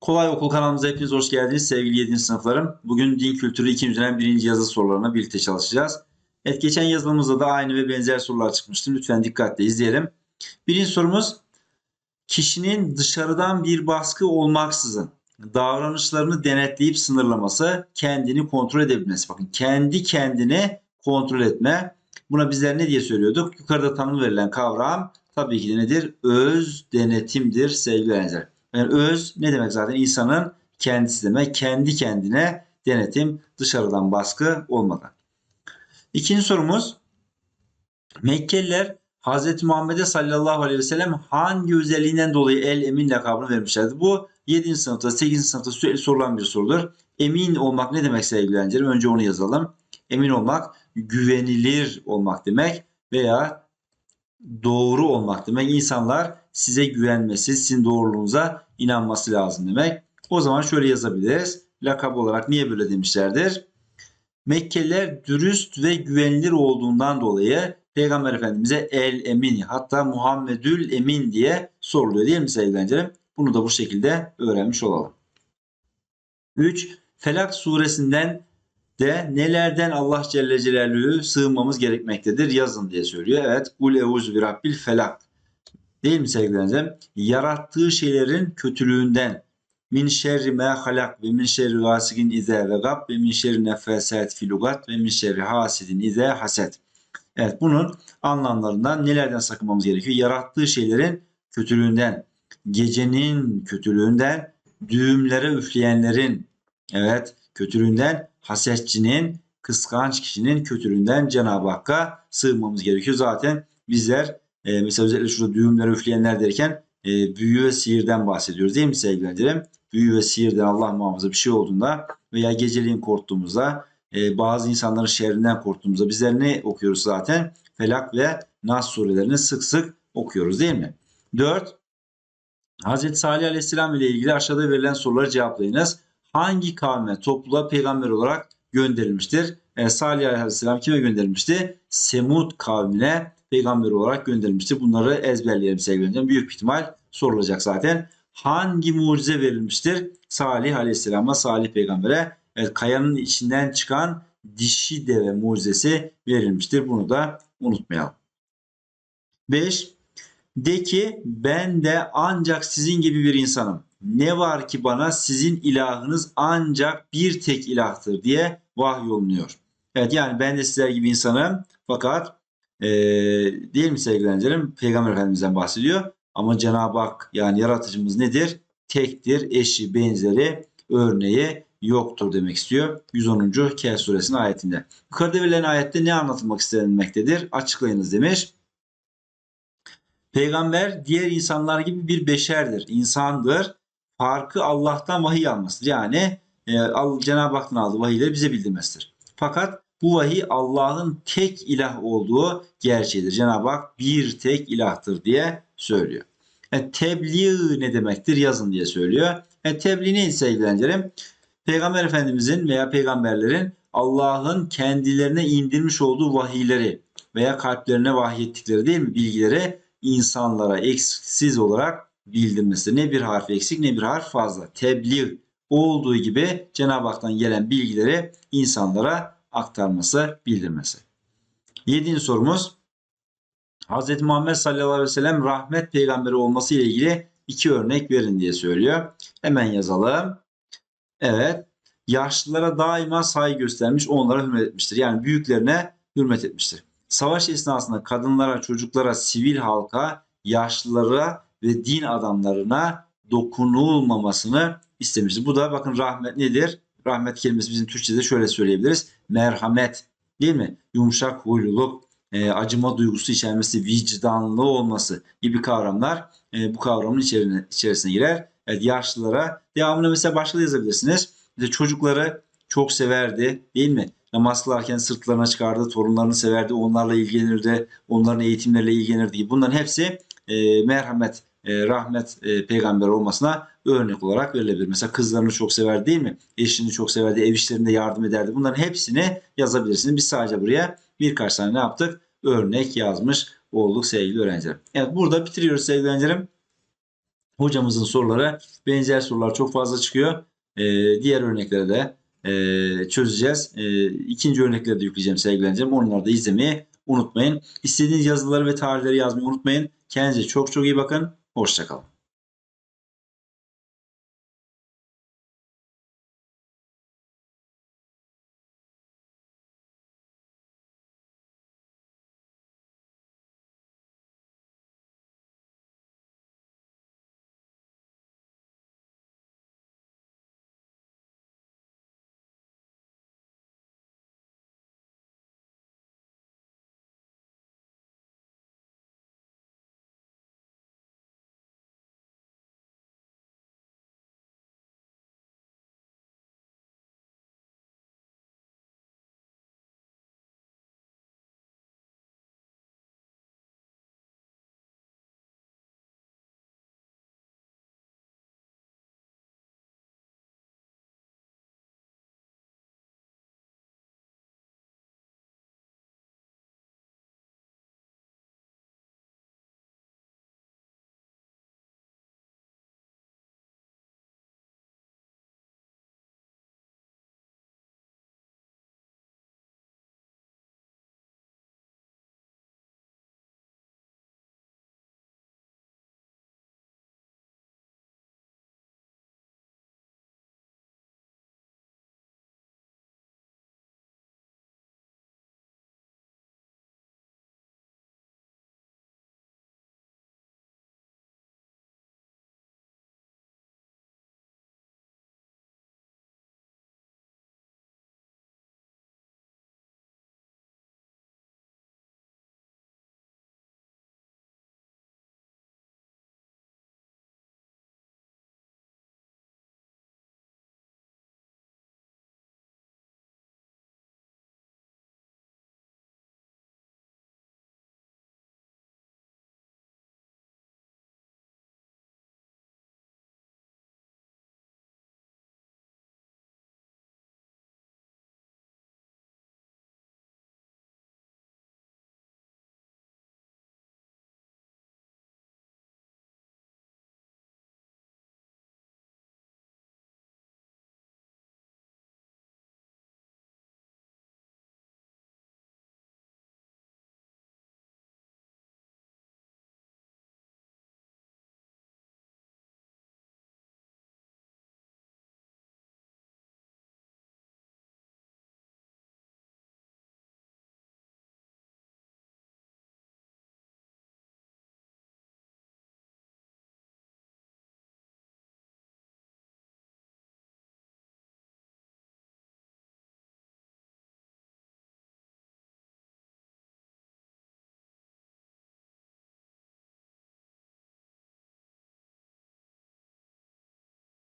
Kolay Okul kanalımıza hepiniz hoş geldiniz sevgili 7. sınıflarım. Bugün din kültürü 2. dönem 1. yazı sorularına birlikte çalışacağız. Evet geçen yazılımızda da aynı ve benzer sorular çıkmıştı. Lütfen dikkatle izleyelim. Birinci sorumuz kişinin dışarıdan bir baskı olmaksızın davranışlarını denetleyip sınırlaması, kendini kontrol edebilmesi. Bakın kendi kendine kontrol etme. Buna bizler ne diye söylüyorduk? Yukarıda tanım verilen kavram tabii ki de nedir? Öz denetimdir sevgili öğrenciler. Yani öz ne demek zaten? İnsanın kendisi demek. Kendi kendine denetim dışarıdan baskı olmadan. İkinci sorumuz. Mekkeliler Hz. Muhammed'e sallallahu aleyhi ve sellem hangi özelliğinden dolayı el emin lakabını vermişlerdi? Bu 7. sınıfta 8. sınıfta sürekli sorulan bir sorudur. Emin olmak ne demek sevgili öğrencilerim? Önce onu yazalım. Emin olmak güvenilir olmak demek veya doğru olmak demek. İnsanlar size güvenmesi, sizin doğruluğunuza inanması lazım demek. O zaman şöyle yazabiliriz. Lakap olarak niye böyle demişlerdir? Mekkeliler dürüst ve güvenilir olduğundan dolayı Peygamber Efendimiz'e El Emin hatta Muhammedül Emin diye soruluyor değil mi sevgili öğrencilerim? Bunu da bu şekilde öğrenmiş olalım. 3. Felak suresinden de nelerden Allah Celle Celaluhu sığınmamız gerekmektedir yazın diye söylüyor. Evet. Kul euzu bi rabbil felak. Değil mi sevgili? Yarattığı şeylerin kötülüğünden min şerri ma halak ve min şerri gasikin ize ve gab ve min şerri nefesat filugat ve min şerri hasidin ize haset. Evet bunun anlamlarından nelerden sakınmamız gerekiyor? Yarattığı şeylerin kötülüğünden, gecenin kötülüğünden, düğümlere üfleyenlerin, evet kötülüğünden, hasetçinin, kıskanç kişinin kötülüğünden Cenab-ı Hakk'a sığınmamız gerekiyor. Zaten bizler e, mesela özellikle şurada düğümlere üfleyenler derken e, büyü ve sihirden bahsediyoruz değil mi sevgili öğrencilerim? Büyü ve sihirden Allah muhafaza bir şey olduğunda veya geceliğin korktuğumuzda e, bazı insanların şerrinden korktuğumuzda bizler ne okuyoruz zaten? Felak ve Nas surelerini sık sık okuyoruz değil mi? 4. Hz. Salih Aleyhisselam ile ilgili aşağıda verilen soruları cevaplayınız. Hangi kavme, topluluğa peygamber olarak gönderilmiştir? E, Salih Aleyhisselam kime gönderilmişti? Semud kavmine peygamber olarak gönderilmiştir. Bunları ezberleyelim sevgili öğrencilerim. Büyük ihtimal sorulacak zaten. Hangi mucize verilmiştir? Salih Aleyhisselam'a, Salih peygambere evet, kayanın içinden çıkan dişi deve mucizesi verilmiştir. Bunu da unutmayalım. 5. De ki ben de ancak sizin gibi bir insanım. Ne var ki bana sizin ilahınız ancak bir tek ilahtır diye vahyolunuyor. Evet yani ben de sizler gibi insanım fakat ee, değil mi sevgili? Peygamber Efendimiz'den bahsediyor. Ama Cenab-ı Hak yani yaratıcımız nedir? Tektir, eşi, benzeri, örneği yoktur demek istiyor. 110. Kehf suresinin ayetinde. Yukarıda verilen ayette ne anlatılmak istenmektedir? Açıklayınız demiş. Peygamber diğer insanlar gibi bir beşerdir, insandır. Farkı Allah'tan vahiy almasıdır. Yani e, Cenab-ı Hak'tan aldığı vahiyleri bize bildirmesidir. Fakat bu vahiy Allah'ın tek ilah olduğu gerçeğidir. Cenab-ı Hak bir tek ilahtır diye söylüyor. Yani tebliğ ne demektir yazın diye söylüyor. Yani tebliğ neydi sevgili öğrencilerim? Peygamber Efendimizin veya peygamberlerin Allah'ın kendilerine indirmiş olduğu vahiyleri veya kalplerine vahyettikleri değil mi bilgileri insanlara eksiksiz olarak bildirmesi. Ne bir harf eksik ne bir harf fazla. Tebliğ olduğu gibi Cenab-ı Hak'tan gelen bilgileri insanlara aktarması, bildirmesi. Yedinci sorumuz Hz. Muhammed sallallahu aleyhi ve sellem rahmet peygamberi olması ile ilgili iki örnek verin diye söylüyor. Hemen yazalım. Evet. Yaşlılara daima saygı göstermiş, onlara hürmet etmiştir. Yani büyüklerine hürmet etmiştir. Savaş esnasında kadınlara, çocuklara, sivil halka, yaşlılara ve din adamlarına dokunulmamasını istemiştir. Bu da bakın rahmet nedir? Rahmet kelimesi bizim Türkçe'de şöyle söyleyebiliriz. Merhamet değil mi? Yumuşak huyluluk, e, acıma duygusu içermesi, vicdanlı olması gibi kavramlar e, bu kavramın içerisine, içerisine girer. Evet, yaşlılara devamını mesela başka da yazabilirsiniz. İşte çocukları çok severdi değil mi? Namaz kılarken sırtlarına çıkardı, torunlarını severdi, onlarla ilgilenirdi, onların eğitimleriyle ilgilenirdi. Bunların hepsi e, merhamet, e, rahmet e, peygamber olmasına örnek olarak verilebilir. Mesela kızlarını çok sever değil mi? Eşini çok severdi, ev işlerinde yardım ederdi. Bunların hepsini yazabilirsiniz. Biz sadece buraya birkaç tane ne yaptık? Örnek yazmış olduk sevgili öğrencilerim. Evet burada bitiriyoruz sevgili öğrencilerim. Hocamızın soruları benzer sorular çok fazla çıkıyor. Ee, diğer örnekleri de e, çözeceğiz. E, ikinci örnekleri de yükleyeceğim sevgili öğrencilerim. Onları da izlemeyi unutmayın. İstediğiniz yazıları ve tarihleri yazmayı unutmayın. Kendinize çok çok iyi bakın. Hoşçakalın.